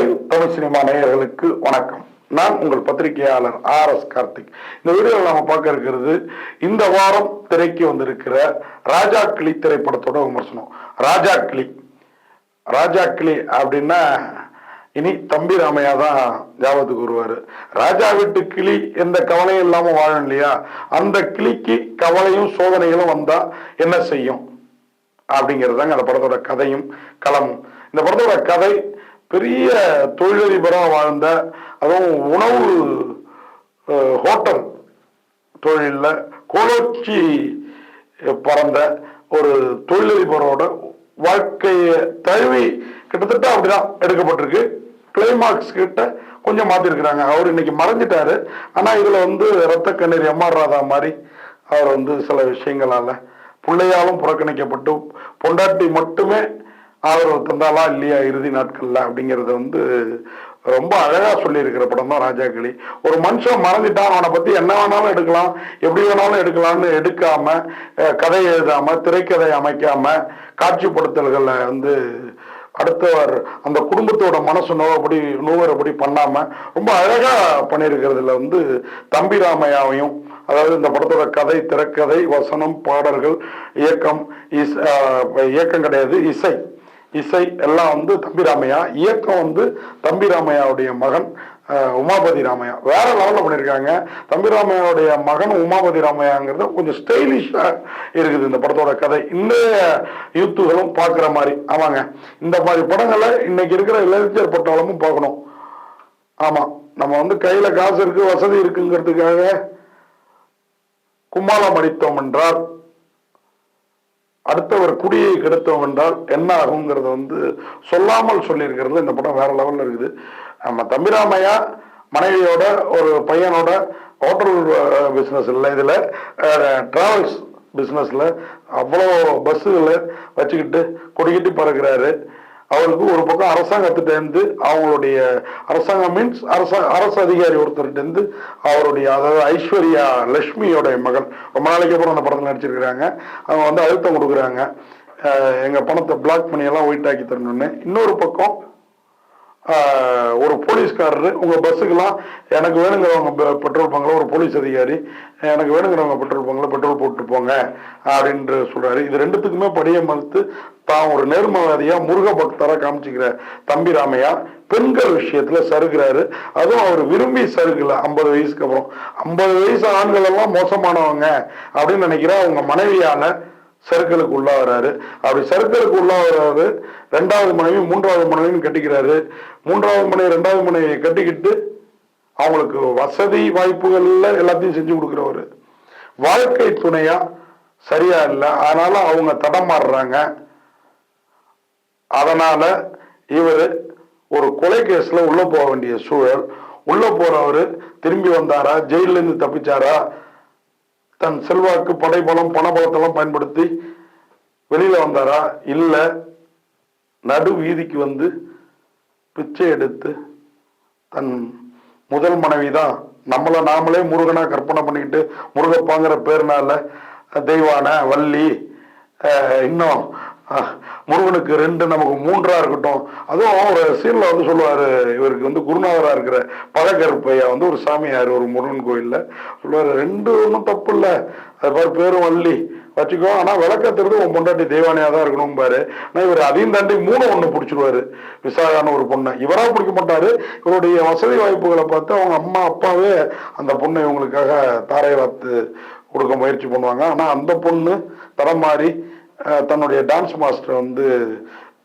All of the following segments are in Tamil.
தமிழ் சினிமா நேயர்களுக்கு வணக்கம். நான் உங்கள் பத்திரிகையாளர் ஆர் எஸ் கார்த்திக். இந்த வீடியோவில் நாம பார்க்க இருக்கிறது இந்த வாரம் திரைக்கு வந்திருக்கிற ராஜா கிளி திரைப்படத்தோட விமர்சனம். ராஜா கிளி. ராஜா கிளி அப்படின்னா இனி தம்பி ராமையா தான் ஞாபகத்துக்கு வருவாரு. ராஜா வீட்டு கிளி எந்த கவலையும் இல்லாம வாழும் இல்லையா? அந்த கிளிக்கு கவலையும் சோதனைகளும் வந்தா என்ன செய்யும்? அப்படிங்கிறதாங்க அந்த படத்தோட கதையும் களமும். இந்த படத்தோட கதை பெரிய தொழிலதிபராக வாழ்ந்த அதுவும் உணவு ஹோட்டல் தொழிலில் கோலோச்சி பறந்த ஒரு தொழிலதிபரோட வாழ்க்கையை தழுவி கிட்டத்தட்ட அப்படிதான் எடுக்கப்பட்டிருக்கு. கிளைமாக்ஸ் கிட்ட கொஞ்சம் மாற்றிருக்கிறாங்க அவர் இன்னைக்கு மறைஞ்சிட்டாரு. ஆனால் இதில் வந்து ரத்த கண்ணீர் எம்ஆர் ராதா மாதிரி அவர் வந்து சில விஷயங்களால பிள்ளையாலும் புறக்கணிக்கப்பட்டு பொண்டாட்டி மட்டுமே ஆதரவு தந்தாலா இல்லையா இறுதி நாட்கள்ல அப்படிங்கறத வந்து ரொம்ப அழகா சொல்லியிருக்கிற படம் தான் ராஜாக்களி ஒரு மனுஷன் மறந்துட்டான் அவனை பத்தி என்ன வேணாலும் எடுக்கலாம் எப்படி வேணாலும் எடுக்கலாம்னு எடுக்காம கதை எழுதாம திரைக்கதை அமைக்காம காட்சிப்படுத்தல்களை வந்து அடுத்தவர் அந்த குடும்பத்தோட மனசு நோவப்படி நோவரப்படி பண்ணாம ரொம்ப அழகா பண்ணியிருக்கிறதுல வந்து தம்பி ராமையாவையும் அதாவது இந்த படத்தோட கதை திரைக்கதை வசனம் பாடல்கள் இயக்கம் இஸ் இயக்கம் கிடையாது இசை. இசை எல்லாம் வந்து தம்பி ராமையா. இயக்கம் வந்து தம்பி ராமையாவுடைய மகன் உமாபதி ராமையா. வேற லெவலில் பண்ணியிருக்காங்க தம்பி ராமையாவுடைய மகன் உமாபதி ராமையாங்கிறது கொஞ்சம் ஸ்டைலிஷாக இருக்குது இந்த படத்தோட கதை. இந்த யூத்துகளும் பார்க்குற மாதிரி. ஆமாங்க. இந்த மாதிரி படங்களை இன்னைக்கு இருக்கிற இளைஞர் பட்டாளமும் பார்க்கணும். ஆமாம் நம்ம வந்து கையில் காசு இருக்குது வசதி இருக்குங்கிறதுக்காக கும்மாளம் அடித்தோம் என்றால் அடுத்தவர் குடியை கெடுத்தோம் என்றால் என்ன ஆகுங்கிறத வந்து சொல்லாமல் சொல்லியிருக்கிறது. இந்த படம் வேற லெவலில் இருக்குது. நம்ம தம்பிராமையா மனைவியோட ஒரு பையனோட ஹோட்டல் பிஸ்னஸ் இல்லை இதில் ட்ராவல்ஸ் பிஸ்னஸில் அவ்வளோ பஸ்ஸுகளை வச்சுக்கிட்டு கொடிக்கிட்டு பறக்கிறாரு. அவருக்கு ஒரு பக்கம் அரசாங்கத்திட்டேருந்து அவங்களுடைய அரசாங்கம் மீன்ஸ் அரச அரசு அதிகாரி ஒருத்தர்கிட்டேருந்து அவருடைய அதாவது ஐஸ்வர்யா லக்ஷ்மியோடைய மகள் ரொம்ப நாளைக்கு அப்புறம் அந்த படத்தில் நடிச்சிருக்கிறாங்க. அவங்க வந்து அழுத்தம் கொடுக்குறாங்க. எங்கள் பணத்தை பிளாக் பண்ணியெல்லாம் ஒயிட் ஆக்கி தரணும்னு. இன்னொரு பக்கம் ஒரு போலீஸ்காரரு உங்கள் பஸ்ஸுக்கெல்லாம் எனக்கு வேணுங்கிறவங்க பெட்ரோல் பங்கில் ஒரு போலீஸ் அதிகாரி எனக்கு வேணுங்கிறவங்க பெட்ரோல் பங்கில் பெட்ரோல் போட்டு போங்க அப்படின்று சொல்கிறாரு இது ரெண்டுத்துக்குமே படியை மறுத்து தான் ஒரு நேர்மவாதியா முருக பக்தராக காமிச்சிக்கிற தம்பி ராமையா பெண்கள் விஷயத்தில் சருகிறாரு அதுவும் அவர் விரும்பி சருகல ஐம்பது வயசுக்கு அப்புறம். ஐம்பது வயசு ஆண்கள் எல்லாம் மோசமானவங்க அப்படின்னு நினைக்கிற அவங்க மனைவியான சர்க்கிளுக்கு உள்ளாகிறாரு. அப்படி சர்க்கிளுக்கு உள்ளாகிறாரு ரெண்டாவது மனைவி மூன்றாவது மனைவியும் கட்டிக்கிறாரு. மூன்றாவது மனைவி ரெண்டாவது மனைவியை கட்டிக்கிட்டு அவங்களுக்கு வசதி வாய்ப்புகள்ல எல்லாத்தையும் செஞ்சு கொடுக்குறவர். வாழ்க்கை துணையா? சரியா இல்லை. அதனால அவங்க தடமாடுறாங்க அதனால இவர் ஒரு கொலை கேஸ்ல உள்ள போக வேண்டிய சூழல். உள்ள போகிறவர் திரும்பி வந்தாரா? ஜெயிலிருந்து தப்பிச்சாரா? தன் செல்வாக்கு படைபலம் பணபலத்தெல்லாம் பயன்படுத்தி வெளியில வந்தாரா? இல்ல நடு வீதிக்கு வந்து பிச்சை எடுத்து தன் முதல் மனைவி தான் நம்மளை நாமளே முருகனா கற்பனை பண்ணிக்கிட்டு முருகப்பாங்கிற பேர்னால தெய்வான வள்ளி அஹ், இன்னும் முருகனுக்கு ரெண்டு நமக்கு மூன்றா இருக்கட்டும். அதுவும் ஒரு சீன்ல வந்து சொல்லுவார் இவருக்கு வந்து குருநாதராக இருக்கிற பழக்கருப்பையா வந்து ஒரு சாமியார் ஒரு முருகன் கோயிலில். சொல்லுவார் ரெண்டு ஒன்றும் தப்பு இல்லை அது பாரு பேரும் வள்ளி வச்சுக்கோ ஆனால் விளக்கத்துறது உன் பொண்டாட்டி தெய்வானியாக தான் இருக்கணும் பாரு ஆனால் இவர் அதையும் தாண்டி மூணு ஒன்று பிடிச்சிருவாரு. விசாகான ஒரு பொண்ணை. இவராக பிடிக்க மாட்டாரு. இவருடைய வசதி வாய்ப்புகளை பார்த்து அவங்க அம்மா அப்பாவே அந்த பொண்ணை இவங்களுக்காக தாரை வாத்து கொடுக்க முயற்சி பண்ணுவாங்க. ஆனால் அந்த பொண்ணு தடம் மாறி தன்னுடைய டான்ஸ் மாஸ்டர் வந்து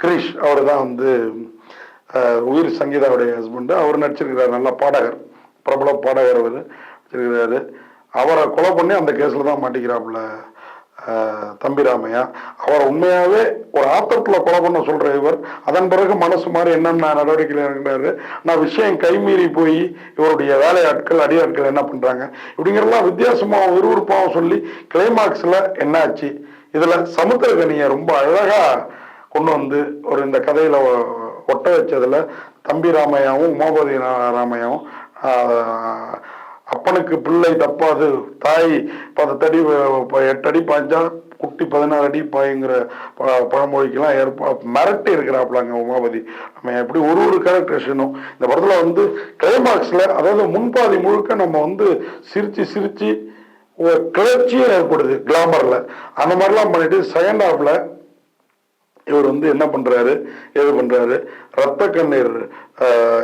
கிரிஷ். அவர் தான் வந்து உயிர் சங்கீதாவுடைய ஹஸ்பண்டு அவர் நடிச்சிருக்கிறார் நல்ல பாடகர். பிரபல பாடகர் அவர் நடிச்சிருக்கிறாரு. அவரை கொலை பண்ணி அந்த கேஸில் தான் மாட்டிக்கிறாப்புல தம்பிராமையா அவர் உண்மையாகவே ஒரு ஆத்திரத்தில் கொலை பண்ண சொல்கிற இவர். அதன் பிறகு மனசு மாதிரி என்னென்ன நடவடிக்கைகள் இருக்கிறாரு நான் விஷயம் கைமீறி போய் இவருடைய வேலையாட்கள் அடியாட்கள் என்ன பண்ணுறாங்க இப்படிங்கிறலாம் வித்தியாசமாகவும் விறுவிறுப்பாகவும் சொல்லி கிளைமாக்ஸில் என்னாச்சு? இதுல சமுத்திரகனியை ரொம்ப அழகா கொண்டு வந்து ஒரு இந்த கதையில ஒட்ட வச்சதுல தம்பி ராமையாவும் உமாபதி ராமையாவும் அப்பனுக்கு பிள்ளை தப்பாது தாய் பத்தடி ப- எட்டடி பாய்ஞ்சா குட்டி பதினாறு அடி பாயுங்கிற ப- பழமொழிக்கெல்லாம் ஏற்ப மிரட்டி இருக்கிறாப்லாங்க உமாபதி. நம்ம எப்படி ஒரு ஒரு கேரக்டரேஷனும் இந்த படத்தில் வந்து கிளைமாக்ஸில் அதாவது முன்பாதி முழுக்க நம்ம வந்து சிரித்து சிரித்து கிளர்ச்சியே ஏற்படுது கிளாமர்ல அந்த மாதிரிலாம் பண்ணிட்டு செகண்ட் ஹாஃப்ல இவர் வந்து என்ன பண்றாரு எது பண்றாரு? ரத்த கண்ணீர்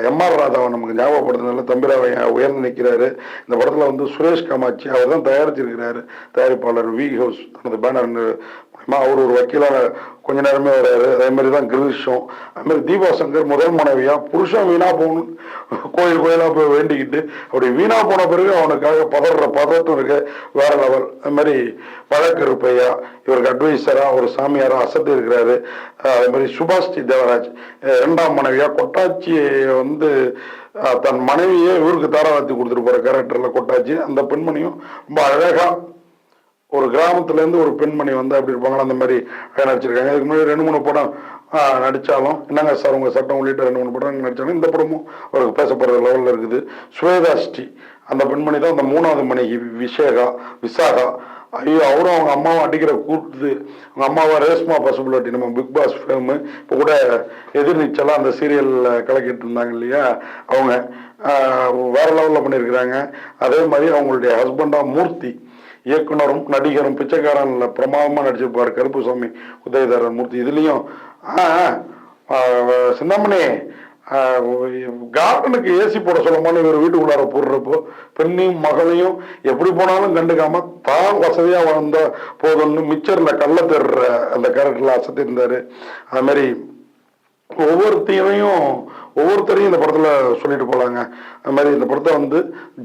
எம்ஆர் ராதாவை நமக்கு ஞாபகப்படுத்தினால தம்பிராவை உயர்ந்து நிற்கிறாரு இந்த படத்தில் வந்து சுரேஷ் காமாட்சி அவர் தான் தயாரிச்சிருக்கிறாரு. தயாரிப்பாளர் வி ஹவுஸ் தனது பேனர் அவர் ஒரு வக்கீலாக கொஞ்ச நேரமே வர்றாரு அதே மாதிரி தான் கிரிஷும் அதுமாதிரி தீபா சங்கர் முதல் மனைவியா புருஷன் வீணா போகணும். கோயில் கோயிலாக போய் வேண்டிக்கிட்டு அப்படி வீணா போன பிறகு அவனுக்காக பதற பதத்தும் இருக்கு. வேற லெவல். அது மாதிரி வழக்கருப்பையா இவருக்கு அட்வைசரா ஒரு சாமியாரா அசத்து இருக்கிறாரு அதே மாதிரி சுபாஷ் தேவராஜ் அஹ் இரண்டாம் மனைவியா? கொட்டாச்சியை வந்து தன் மனைவியே இவருக்கு தாராளத்தி கொடுத்துட்டு போற கேரக்டர்ல கொட்டாச்சி. அந்த பெண்மணியும் ரொம்ப அழகா ஒரு கிராமத்துல இருந்து ஒரு பெண்மணி வந்து அப்படி இருப்பாங்களா? அந்த மாதிரி நடிச்சிருக்காங்க. இதுக்கு முன்னாடி ரெண்டு மூணு படம் ஆஹ், நடிச்சாலும் என்னங்க சார் உங்க சட்டம் உள்ளிட்ட ரெண்டு மூணு படம் நடிச்சாலும் இந்த படமும் அவருக்கு பேசப்படுற லெவல்ல இருக்குது. ஸ்வேதாஷ்டி ஸ்ரீ அந்த பெண்மணி தான் அந்த மூணாவது மணிக்கு விசேகா விசாகா. ஐயோ அவரும் அவங்க அம்மாவும் அடிக்கிற கூட்டுது அவங்க அம்மாவை ரேஸ்மா பசுபுலாட்டி நம்ம பிக் பாஸ் ஃபேமு இப்போ கூட எதிர்நீச்சலாக அந்த சீரியலில் கலக்கிட்டு இருந்தாங்க இல்லையா? அவங்க வேறு லெவலில் பண்ணியிருக்கிறாங்க. அதே மாதிரி அவங்களுடைய ஹஸ்பண்டாக மூர்த்தி இயக்குனரும் நடிகரும் பிச்சைக்காரனில் பிரமாதமாக நடிச்சிருப்பார் கருப்புசாமி உதயதாரன் மூர்த்தி. இதுலேயும் ஆ, ஆ, கார்டனுக்கு ஏசி போட சொல்லுமான்னு இவர் வீட்டுக்குள்ளார போடுறப்போ பெண்ணையும் மகளையும் எப்படி போனாலும் கண்டுக்காம தான் வசதியாக வாழ்ந்த போதும்னு மிச்சரில் கள்ள தேடுற அந்த கேரக்டரில் அசத்தி இருந்தாரு அது மாதிரி ஒவ்வொருத்தையும் ஒவ்வொருத்தரையும் இந்த படத்தில் சொல்லிட்டு போகலாங்க அது மாதிரி இந்த படத்தை வந்து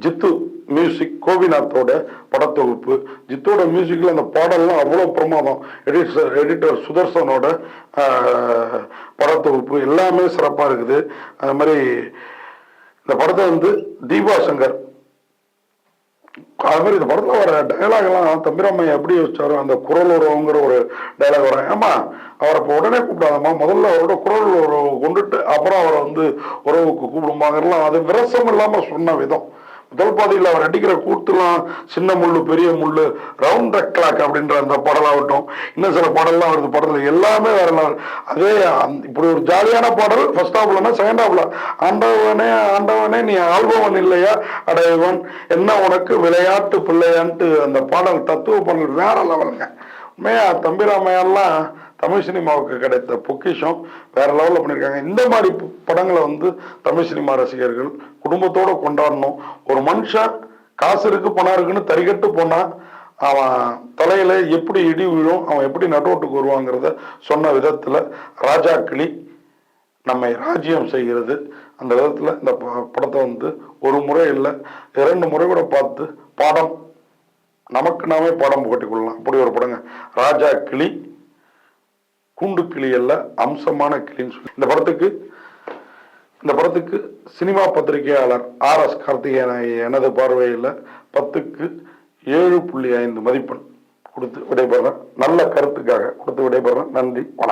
ஜித்து மியூசிக் கோபிநாத்தோட படத்தொகுப்பு. ஜித்தோட மியூசிக்கில் அந்த பாடல்லாம் அவ்வளோ பிரமாதம். எடிட்டர் எடிட்டர் சுதர்சனோட படத்தொகுப்பு எல்லாமே சிறப்பாக இருக்குது. அது மாதிரி இந்த படத்தை வந்து தீபா சங்கர் அது மாதிரி இந்த படத்துல வர டயலாக் எல்லாம் தம்பிராமையா எப்படி வச்சாரோ அந்த குரல் உறவுங்கிற ஒரு டயலாக் வரும். ஏமா அவரை இப்போ உடனே கூப்பிடாதம்மா. முதல்ல அவரோட குரல் உறவு கொண்டுட்டு அப்புறம் அவரை வந்து உறவுக்கு கூப்பிடுமாங்கிறலாம் அது விரசம் இல்லாமல் சொன்ன விதம். முதல் அவர் அடிக்கிற கூத்துலாம் சின்ன முள்ளு பெரிய முள்ளு ரவுண்ட் த கிளாக் அப்படின்ற அந்த பாடலாகட்டும் இன்னும் சில பாடல்லாம் வருது படத்தில். எல்லாமே வேற அதே இப்படி ஒரு ஜாலியான பாடல் ஃபர்ஸ்ட் ஹாஃப்லன்னா செகண்ட் ஹாஃப்ல ஆண்டவனே ஆண்டவனே நீ ஆள்பவன் இல்லையா? அடையவன் என்ன உனக்கு விளையாட்டு பிள்ளையான்ட்டு அந்த பாடல் தத்துவ பாடல் வேற லெவலுங்க உண்மையா தம்பிராமையெல்லாம் தமிழ் சினிமாவுக்கு கிடைத்த பொக்கிஷம் வேற லெவலில் பண்ணியிருக்காங்க இந்த மாதிரி படங்களை வந்து தமிழ் சினிமா ரசிகர்கள் குடும்பத்தோடு கொண்டாடணும். ஒரு மனுஷன் காசு இருக்கு பணம் இருக்குன்னு தறிகட்டு போனால் அவன் தலையில் எப்படி இடி விழும் அவன் எப்படி நடுவோட்டுக்கு வருவாங்கிறத சொன்ன விதத்தில் ராஜா கிளி நம்மை ராஜ்யம் செய்கிறது. அந்த விதத்தில் இந்த ப- படத்தை வந்து ஒரு முறை இல்லை இரண்டு முறை கூட பார்த்து பாடம் நமக்கு நாமே பாடம் புகட்டிக் கொள்ளலாம். அப்படி ஒரு படங்க. ராஜா கிளி கூண்டு கிளி அல்ல அம்சமான கிளின்னு சொல்லி. இந்த படத்துக்கு இந்த படத்துக்கு சினிமா பத்திரிகையாளர் ஆர் எஸ் கார்த்திகேயன் எனது பார்வையில் பத்துக்கு ஏழு புள்ளி ஐந்து மதிப்பெண் கொடுத்து விடைபெறேன். நல்ல கருத்துக்காக கொடுத்து விடைபெறேன். நன்றி. வணக்கம்.